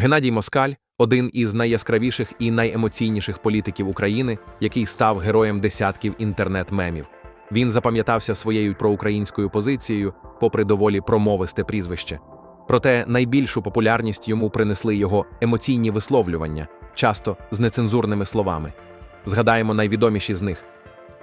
Геннадій Москаль один із найяскравіших і найемоційніших політиків України, який став героєм десятків інтернет-мемів. Він запам'ятався своєю проукраїнською позицією, попри доволі промовисте прізвище. Проте найбільшу популярність йому принесли його емоційні висловлювання, часто з нецензурними словами. Згадаємо найвідоміші з них.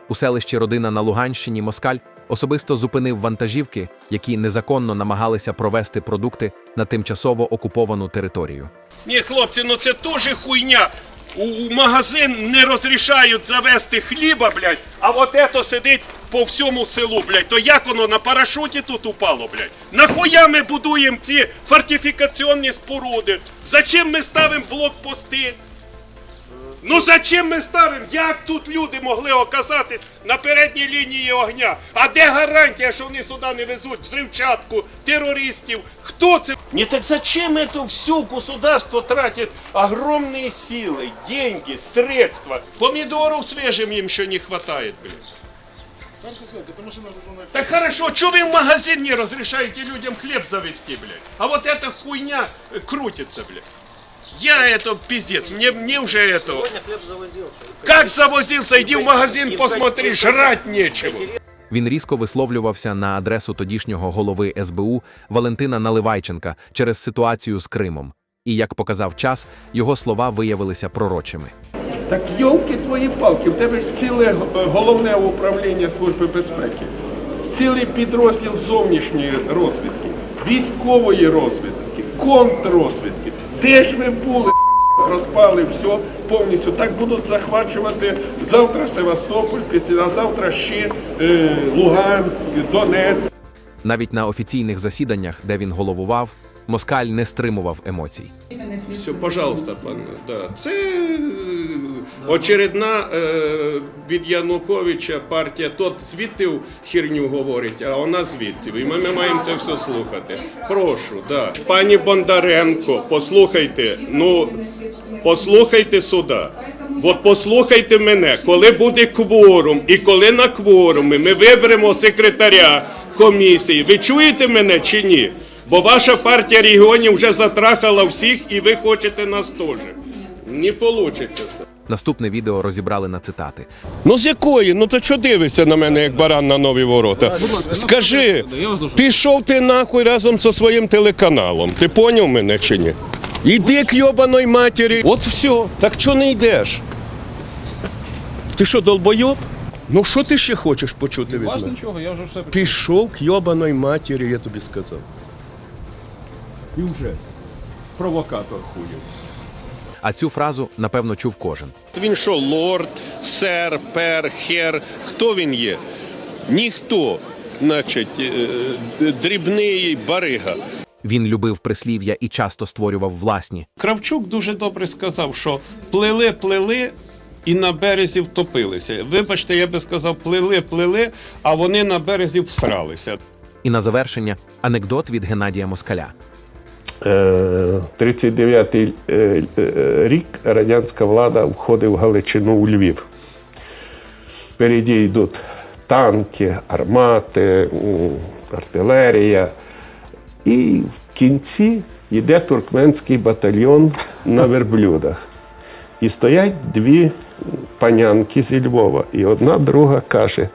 У селищі Родина на Луганщині Москаль особисто зупинив вантажівки, які незаконно намагалися провести продукти на тимчасово окуповану територію. Ні, хлопці, ну це теж хуйня. У, магазин не розрішають завести хліба, блядь, а от ето сидить по всьому селу, блядь. То як воно на парашуті тут упало, блядь? Нахуя ми будуємо ці фортифікаційні споруди? Зачем ми ставимо блокпости? Ну зачем ми ставимо? Як тут люди могли оказатись на передній лінії огня? А де гарантія, що вони сюди не везуть взривчатку, терористів? Хто це? Не так зачем это все государство тратит огромные силы, деньги, средства? Помидоров свежим им еще не хватает, блядь. Так хорошо, что вы в магазин не разрешаете людям хлеб завести, блядь? А вот эта хуйня э, крутится, блядь. Я это пиздец, мне, мне уже это... Сегодня хлеб завозился. Как завозился? Иди в магазин, посмотри, жрать нечего. Він різко висловлювався на адресу тодішнього голови СБУ Валентина Наливайченка через ситуацію з Кримом. І як показав час, його слова виявилися пророчими. Так йолки твої палки, в тебе ж ціле е, головне управління Служби безпеки, цілий підрозділ зовнішньої розвідки, військової розвідки, контррозвідки. Де ж ви були? Розпали все повністю. Так будуть захвачувати завтра Севастополь, післязавтра ще е, Луганськ, Донецьк. Навіть на офіційних засіданнях, де він головував, Москаль не стримував емоцій. Все, пожалуйста, пане. Да. Це е, очередна е, від Януковича партія. Тот звідти херню говорить, а вона звідси. І ми, ми маємо це все слухати. Прошу, да. Пані Бондаренко, послухайте. Ну, послухайте сюди. От послухайте мене, коли буде кворум, і коли на кворумі ми виберемо секретаря комісії. Ви чуєте мене чи ні? Бо ваша партія регіонів вже затрахала всіх, і ви хочете нас теж. Не вийде це. Наступне відео розібрали на цитати. Ну з якої? Ну то що дивишся на мене, як баран на нові ворота? Скажи, пішов ти нахуй разом зі своїм телеканалом. Ти поняв мене чи ні? Іди к йобаної матері. От все. Так чого не йдеш? Ти що, долбойоб? Ну що ти ще хочеш почути від мене? нічого, я вже все Пішов к йобаної матері, я тобі сказав. І вже. Провокатор хуєв. А цю фразу, напевно, чув кожен. Він що, лорд, сер, пер, хер? Хто він є? Ніхто. Значить, е, дрібний барига. Він любив прислів'я і часто створював власні. Кравчук дуже добре сказав, що плели, плели і на березі втопилися. Вибачте, я би сказав, плели, плели, а вони на березі всралися. І на завершення анекдот від Геннадія Москаля. Е, 39-й е, е, рік радянська влада входить в Галичину у Львів. Впереді йдуть танки, армати, артилерія. І в кінці йде туркменський батальйон на верблюдах. І стоять дві панянки зі Львова. І одна друга каже: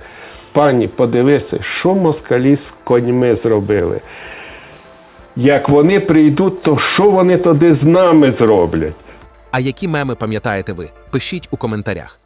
пані, подивися, що москалі з коньми зробили. Як вони прийдуть, то що вони тоді з нами зроблять? А які меми пам'ятаєте ви? Пишіть у коментарях.